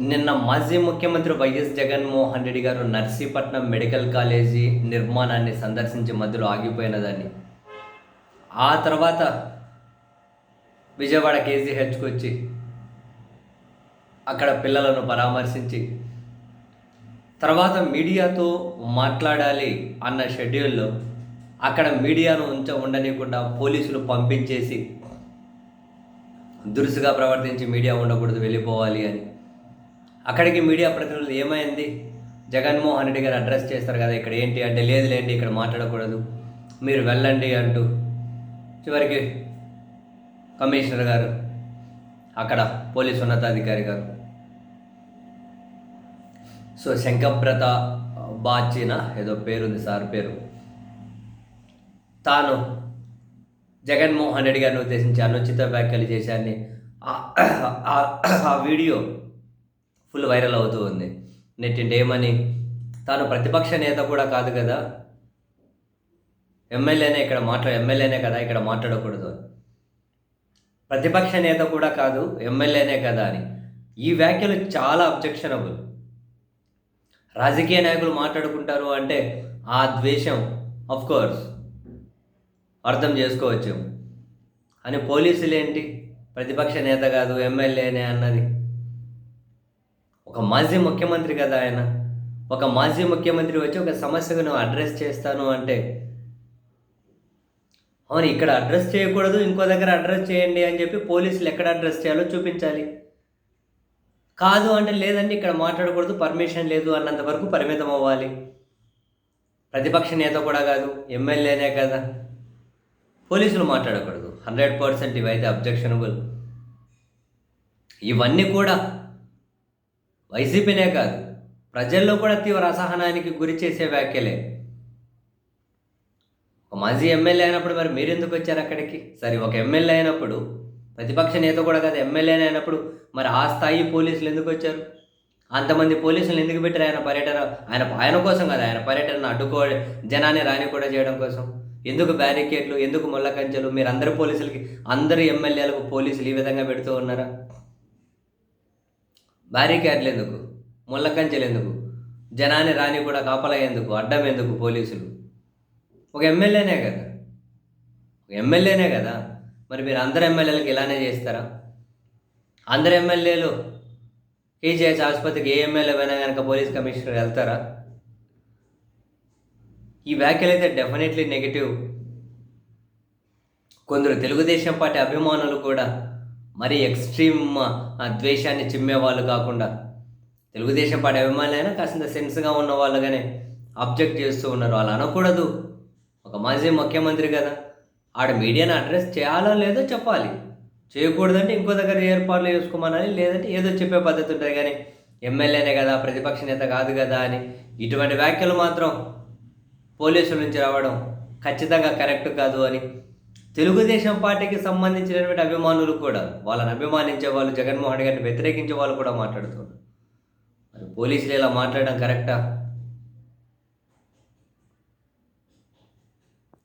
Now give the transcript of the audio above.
నిన్న మాజీ ముఖ్యమంత్రి వైఎస్ జగన్మోహన్ రెడ్డి గారు నర్సీపట్నం మెడికల్ కాలేజీ నిర్మాణాన్ని సందర్శించి మధ్యలో ఆగిపోయిన దాన్ని ఆ తర్వాత విజయవాడ కేజీహెచ్కి వచ్చి అక్కడ పిల్లలను పరామర్శించి తర్వాత మీడియాతో మాట్లాడాలి అన్న షెడ్యూల్లో అక్కడ మీడియాను ఉంచ ఉండనీయకుండా పోలీసులు పంపించేసి దురుసుగా ప్రవర్తించి మీడియా ఉండకూడదు వెళ్ళిపోవాలి అని అక్కడికి మీడియా ప్రతినిధులు ఏమైంది? జగన్మోహన్ రెడ్డి గారు అడ్రస్ చేస్తారు కదా ఇక్కడ ఏంటి అంటే లేదు లేండి ఇక్కడ మాట్లాడకూడదు మీరు వెళ్ళండి అంటూ చివరికి కమిషనర్ గారు అక్కడ పోలీస్ ఉన్నతాధికారి గారు. సో శంకప్రత బాచిన ఏదో పేరుంది సార్ పేరు. తాను జగన్మోహన్ రెడ్డి గారిని ఉద్దేశించి అనుచిత వ్యాఖ్యలు చేశాన్ని ఆ వీడియో ఫుల్ వైరల్ అవుతూ ఉంది. నెట్టింటి ఏమని? తాను ప్రతిపక్ష నేత కూడా కాదు కదా. ఎమ్మెల్యేనే ఇక్కడ మాట్లా ఎమ్మెల్యేనే కదా ఇక్కడ మాట్లాడకూడదు. ప్రతిపక్ష నేత కూడా కాదు ఎమ్మెల్యేనే కదా అని. ఈ వ్యాఖ్యలు చాలా అబ్జెక్షనబుల్ రాజకీయ నాయకులు మాట్లాడుకుంటారు అంటే ఆ ద్వేషం ఆఫ్ కోర్స్ అర్థం చేసుకోవచ్చు. అని పోలీసులు ఏంటి ప్రతిపక్ష నేత కాదు ఎమ్మెల్యేనే అన్నది. ఒక మాజీ ముఖ్యమంత్రి కదా ఆయన? ఒక మాజీ ముఖ్యమంత్రి వచ్చి ఒక సమస్యకు నువ్వు అడ్రస్ చేస్తాను అంటే అవును ఇక్కడ అడ్రస్ చేయకూడదు ఇంకో దగ్గర అడ్రస్ చేయండి అని చెప్పి పోలీసులు ఎక్కడ అడ్రస్ చేయాలో చూపించాలి. కాదు అంటే లేదండి ఇక్కడ మాట్లాడకూడదు పర్మిషన్ లేదు అన్నంత వరకు పరిమితం అవ్వాలి. ప్రతిపక్ష నేత కూడా కాదు ఎమ్మెల్యేనే కదా. పోలీసులు మాట్లాడకూడదు హండ్రెడ్ పర్సెంట్ ఇవైతే అబ్జెక్షనబుల్ ఇవన్నీ కూడా వైసీపీనే కాదు ప్రజల్లో కూడా తీవ్ర అసహనానికి గురి చేసే వ్యాఖ్యలే. ఒక మాజీ ఎమ్మెల్యే అయినప్పుడు మరి మీరు ఎందుకు వచ్చారు అక్కడికి? సరే ఒక ఎమ్మెల్యే అయినప్పుడు ప్రతిపక్ష నేత కూడా కాదు ఎమ్మెల్యే అయినప్పుడు మరి ఆ స్థాయి పోలీసులు ఎందుకు వచ్చారు? అంతమంది పోలీసులు ఎందుకు పెట్టారు? ఆయన పర్యటన ఆయన ఆయన కోసం కదా ఆయన పర్యటన అడ్డుకో జనాన్ని రాని కూడా చేయడం కోసం. ఎందుకు బ్యారికేడ్లు ఎందుకు ముళ్ళ కంచెలు? మీరు అందరు పోలీసులకి అందరు ఎమ్మెల్యేలకు పోలీసులు ఈ విధంగా పెడుతూ ఉన్నారా? బ్యారికేడ్లు ఎందుకు ముళ్ళకంచెలు ఎందుకు జనాన్ని రాని కూడా కాపలా ఎందుకు అడ్డం ఎందుకు పోలీసులు? ఒక ఎమ్మెల్యేనే కదా? ఒక ఎమ్మెల్యేనే కదా? మరి మీరు అందరు ఎమ్మెల్యేలకు ఇలానే చేస్తారా? అందరు ఎమ్మెల్యేలు కేజీహెచ్ ఆసుపత్రికి ఏ ఎమ్మెల్యే పోయినా కనుక పోలీస్ కమిషనర్ వెళ్తారా? ఈ వ్యాఖ్యలు అయితే డెఫినెట్లీ నెగిటివ్ కొందరు తెలుగుదేశం పార్టీ అభిమానులు కూడా మరీ ఎక్స్ట్రీమ్ ఆ, ద్వేషాన్ని చిమ్మే వాళ్ళు కాకుండా. తెలుగుదేశం పార్టీ అభిమానులైనా కాసింత సెన్స్గా ఉన్న వాళ్ళుగానే అబ్జెక్ట్ చేస్తూ ఉన్నారు. వాళ్ళు అనకూడదు. ఒక మాజీ ముఖ్యమంత్రి కదా. ఆడ మీడియాని అడ్రస్ చేయాలో లేదో చెప్పాలి. చేయకూడదంటే ఇంకో దగ్గర ఏర్పాట్లు చేసుకోమనాలి. లేదంటే ఏదో చెప్పే పద్ధతి ఉంటుంది కానీ ఎమ్మెల్యేనే కదా ప్రతిపక్ష నేత కాదు కదా అని ఇటువంటి వ్యాఖ్యలు మాత్రం పోలీసుల నుంచి రావడం ఖచ్చితంగా కరెక్ట్ కాదు అని తెలుగుదేశం పార్టీకి సంబంధించినటువంటి అభిమానులు కూడా వాళ్ళని అభిమానించే వాళ్ళు జగన్మోహన్ రెడ్డి గారిని వ్యతిరేకించే వాళ్ళు కూడా మాట్లాడుతున్నారు. మరి పోలీసులు ఇలా మాట్లాడడం కరెక్టా?